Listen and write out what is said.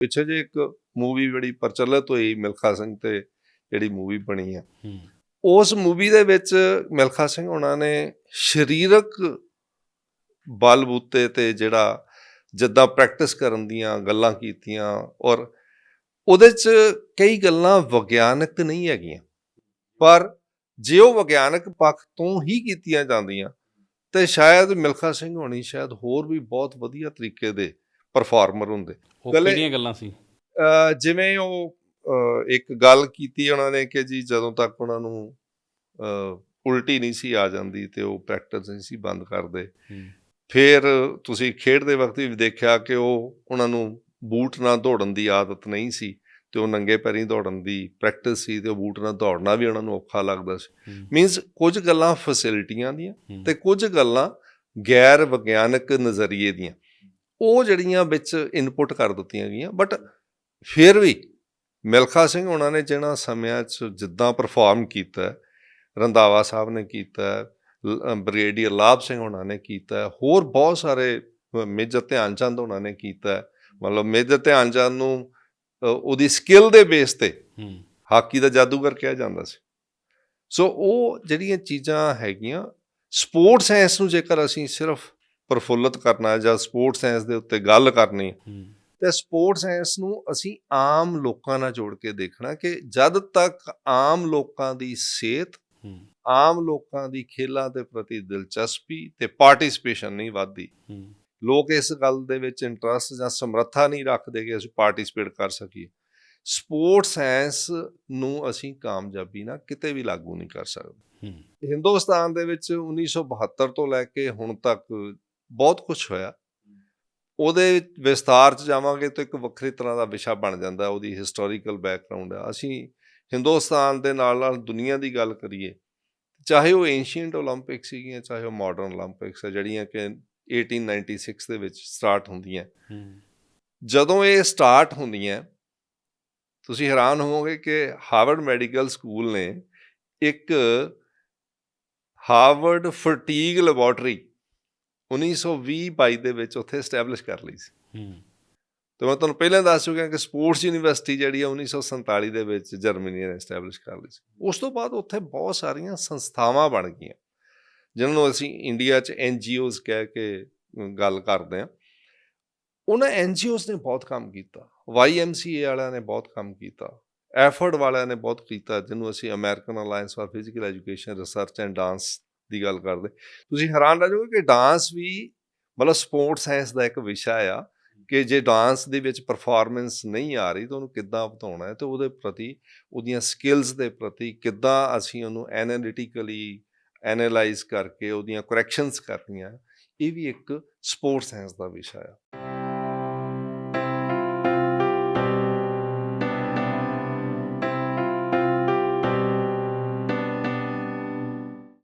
ਪਿੱਛੇ ਜੇ ਇੱਕ ਮੂਵੀ ਬੜੀ ਪ੍ਰਚਲਿਤ ਹੋਈ ਮਿਲਖਾ ਸਿੰਘ ਤੇ ਜਿਹੜੀ ਮੂਵੀ ਬਣੀ ਆ। ਉਸ ਮੂਵੀ ਦੇ ਵਿੱਚ ਮਿਲਖਾ ਸਿੰਘ ਉਹਨਾਂ ਨੇ ਸਰੀਰਕ ਬਲਬੂਤੇ ਤੇ ਜਿਹੜਾ ਜਿੱਦਾਂ ਪ੍ਰੈਕਟਿਸ ਕਰਨ ਦੀਆਂ ਗੱਲਾਂ ਕੀਤੀਆਂ ਔਰ ਉਹਦੇ 'ਚ ਕਈ ਗੱਲਾਂ ਵਿਗਿਆਨਕ ਤੇ ਨਹੀਂ ਹੈਗੀਆਂ। ਪਰ ਜੇ ਉਹ ਵਿਗਿਆਨਕ ਪੱਖ ਤੋਂ ਹੀ ਕੀਤੀਆਂ ਜਾਂਦੀਆਂ ਤੇ ਸ਼ਾਇਦ ਮਿਲਖਾ ਸਿੰਘ ਹੋਣੀ ਸ਼ਾਇਦ ਹੋਰ ਵੀ ਬਹੁਤ ਵਧੀਆ ਤਰੀਕੇ ਦੇ ਪਰਫਾਰਮਰ ਹੁੰਦੇ। ਉਹ ਕਿਹੜੀਆਂ ਗੱਲਾਂ ਸੀ? ਜਿਵੇਂ ਉਹ ਇੱਕ ਗੱਲ ਕੀਤੀ ਉਹਨਾਂ ਨੇ ਕਿ ਜੀ ਜਦੋਂ ਤੱਕ ਉਹਨਾਂ ਨੂੰ ਉਲਟੀ ਨਹੀਂ ਸੀ ਆ ਜਾਂਦੀ ਤੇ ਉਹ ਪ੍ਰੈਕਟਿਸ ਨਹੀਂ ਸੀ ਬੰਦ ਕਰਦੇ। ਫਿਰ ਤੁਸੀਂ ਖੇਡਦੇ ਵਕਤ ਵੀ ਦੇਖਿਆ ਕਿ ਉਹ ਉਹਨਾਂ ਨੂੰ ਬੂਟ ਨਾਲ ਦੌੜਨ ਦੀ ਆਦਤ ਨਹੀਂ ਸੀ ਤੇ ਉਹ ਨੰਗੇ ਪੈਰੀਂ ਦੌੜਨ ਦੀ ਪ੍ਰੈਕਟਿਸ ਸੀ ਤੇ ਉਹ ਬੂਟ ਨਾਲ ਦੌੜਨਾ ਵੀ ਉਹਨਾਂ ਨੂੰ ਔਖਾ ਲੱਗਦਾ ਸੀ। ਮੀਨਸ ਕੁਝ ਗੱਲਾਂ ਫੈਸਿਲਿਟੀਆਂ ਦੀਆਂ ਤੇ ਕੁਝ ਗੱਲਾਂ ਗੈਰ ਵਿਗਿਆਨਕ ਨਜ਼ਰੀਏ ਦੀਆਂ। ਉਹ ਜਿਹੜੀਆਂ ਵਿੱਚ ਇਨਪੁਟ ਕਰ ਦਿੱਤੀਆਂ ਗਈਆਂ ਬਟ ਫਿਰ ਵੀ ਮਿਲਖਾ ਸਿੰਘ ਉਹਨਾਂ ਨੇ ਜਿਹਨਾਂ ਸਮਿਆਂ 'ਚ ਜਿੱਦਾਂ ਪਰਫਾਰਮ ਕੀਤਾ ਹੈ, ਰੰਧਾਵਾ ਸਾਹਿਬ ਨੇ ਕੀਤਾ ਬ੍ਰਿਗੇਡੀਅਰ ਲਾਭ ਸਿੰਘ ਉਹਨਾਂ ਨੇ ਕੀਤਾ ਹੋਰ ਬਹੁਤ ਸਾਰੇ ਮੇਜਰ ਧਿਆਨ ਚੰਦ ਉਹਨਾਂ ਨੇ ਕੀਤਾ। ਮਤਲਬ ਮੇਜਰ ਧਿਆਨ ਚੰਦ ਨੂੰ ਉਹਦੀ ਸਕਿੱਲ ਦੇ ਬੇਸ ਤੇ ਹਾਕੀ ਦਾ ਜਾਦੂਗਰ ਕਿਹਾ ਜਾਂਦਾ ਸੀ ਸੋ ਉਹ ਜਿਹੜੀਆਂ ਚੀਜ਼ਾਂ ਹੈਗੀਆਂ ਸਪੋਰਟ ਸਾਇੰਸ ਨੂੰ ਜੇਕਰ ਅਸੀਂ ਸਿਰਫ ਪ੍ਰਫੁੱਲਤ ਕਰਨਾ ਜਾਂ ਸਪੋਰਟ ਸਾਇੰਸ ਦੇ ਉੱਤੇ ਗੱਲ ਕਰਨੀ ਤੇ ਸਪੋਰਟ ਸਾਇੰਸ ਨੂੰ ਅਸੀਂ ਆਮ ਲੋਕਾਂ ਨਾਲ ਜੋੜ ਕੇ ਦੇਖਣਾ ਕਿ ਜਦ ਤੱਕ ਆਮ ਲੋਕਾਂ ਦੀ ਸਿਹਤ ਆਮ ਲੋਕਾਂ ਦੀ ਖੇਲਾਂ ਦੇ ਪ੍ਰਤੀ ਦਿਲਚਸਪੀ ਤੇ ਪਾਰਟਿਸਿਪੇਸ਼ਨ ਨਹੀਂ ਵੱਧਦੀ। ਲੋਕ ਇਸ ਗੱਲ ਦੇ ਵਿੱਚ ਇੰਟਰਸਟ ਜਾਂ ਸਮਰੱਥਾ ਨਹੀਂ ਰੱਖਦੇ ਕਿ ਅਸੀਂ ਪਾਰਟਿਸਿਪੇਟ ਕਰ ਸਕੀਏ। ਸਪੋਰਟ ਸਾਇੰਸ ਨੂੰ ਅਸੀਂ ਕਾਮਯਾਬੀ ਨਾਲ ਕਿਤੇ ਵੀ ਲਾਗੂ ਨਹੀਂ ਕਰ ਸਕਦੇ। ਹਿੰਦੁਸਤਾਨ ਦੇ ਵਿੱਚ 1972 ਤੋਂ ਲੈ ਕੇ ਹੁਣ ਤੱਕ ਬਹੁਤ ਕੁਝ ਹੋਇਆ। ਉਹਦੇ ਵਿਸਤਾਰ ਚ ਜਾਵਾਂਗੇ ਤਾਂ ਇੱਕ ਵੱਖਰੀ ਤਰ੍ਹਾਂ ਦਾ ਵਿਸ਼ਾ ਬਣ ਜਾਂਦਾ ਉਹਦੀ ਹਿਸਟੋਰੀਕਲ ਬੈਕਗ੍ਰਾਉਂਡ ਆ। ਅਸੀਂ ਹਿੰਦੁਸਤਾਨ ਦੇ ਨਾਲ ਨਾਲ ਦੁਨੀਆ ਦੀ ਗੱਲ ਕਰੀਏ ਚਾਹੇ ਉਹ ਐਂਸ਼ੀਅੰਟ 올림픽ਸ ਸੀਗੀਆਂ ਚਾਹੇ ਉਹ ਮਾਡਰਨ 올림픽ਸ ਆ ਜਿਹੜੀਆਂ ਕਿ 1896 ਦੇ ਵਿੱਚ ਸਟਾਰਟ ਹੁੰਦੀਆਂ। ਜਦੋਂ ਇਹ ਸਟਾਰਟ ਹੁੰਦੀਆਂ ਤੁਸੀਂ ਹੈਰਾਨ ਹੋਵੋਗੇ ਕਿ ਹਾਰਵਰਡ ਮੈਡੀਕਲ ਸਕੂਲ ਨੇ ਇੱਕ ਹਾਰਵਰਡ ਫਰਟੀਗ ਲੈਬੋਰਟਰੀ 1920-22 ਦੇ ਵਿੱਚ ਉੱਥੇ ਸਟੈਬਲਿਸ਼ ਕਰ ਲਈ ਸੀ। ਹੂੰ। ਤੇ ਮੈਂ ਤੁਹਾਨੂੰ ਪਹਿਲਾਂ ਦੱਸ ਚੁੱਕਿਆ ਕਿ ਸਪੋਰਟਸ ਯੂਨੀਵਰਸਿਟੀ ਜਿਹੜੀ ਆ 1947 ਦੇ ਵਿੱਚ ਜਰਮਨੀ ਨੇ ਸਟੈਬਲਿਸ਼ ਕਰ ਲਈ ਸੀ। ਉਸ ਤੋਂ ਬਾਅਦ ਉੱਥੇ ਬਹੁਤ ਸਾਰੀਆਂ ਸੰਸਥਾਵਾਂ ਬਣ ਗਈਆਂ ਜਿਨ੍ਹਾਂ ਨੂੰ ਅਸੀਂ ਇੰਡੀਆ 'ਚ ਐਨਜੀਓਜ਼ ਕਹਿ ਕੇ ਗੱਲ ਕਰਦੇ ਆ ਉਹਨਾਂ ਐਨਜੀਓਜ਼ ਨੇ ਬਹੁਤ ਕੰਮ ਕੀਤਾ YMCA ਵਾਲਿਆਂ ਨੇ ਬਹੁਤ ਕੰਮ ਕੀਤਾ ਐਫਰਡ ਵਾਲਿਆਂ ਨੇ ਬਹੁਤ ਕੀਤਾ ਜਿਹਨੂੰ ਅਸੀਂ American alliance for physical education research and dance ਦੀ ਗੱਲ ਕਰਦੇ। ਤੁਸੀਂ ਹੈਰਾਨ ਰਹਿ ਜਾਓਗੇ ਕਿ ਡਾਂਸ ਵੀ ਮਤਲਬ ਸਪੋਰਟਸ ਸਾਇੰਸ ਦਾ ਇੱਕ ਵਿਸ਼ਾ ਆ ਕਿ ਜੇ ਡਾਂਸ ਦੇ ਵਿੱਚ ਪਰਫਾਰਮੈਂਸ ਨਹੀਂ ਆ ਰਹੀ, ਤਾਂ ਉਹਨੂੰ ਕਿੱਦਾਂ ਵਧਾਉਣਾ ਹੈ ਤੇ ਉਹਦੇ ਪ੍ਰਤੀ, ਉਹਦੀਆਂ ਸਕਿੱਲਸ ਦੇ ਪ੍ਰਤੀ ਕਿੱਦਾਂ ਅਸੀਂ ਉਹਨੂੰ ਐਨਾਲਿਟੀਕਲੀ ਐਨਾਲਾਈਜ਼ ਕਰਕੇ ਉਹਦੀਆਂ ਕਰੈਕਸ਼ਨਸ ਕਰਨੀਆਂ, ਇਹ ਵੀ ਇੱਕ ਸਪੋਰਟਸ ਸਾਇੰਸ ਦਾ ਵਿਸ਼ਾ ਆ।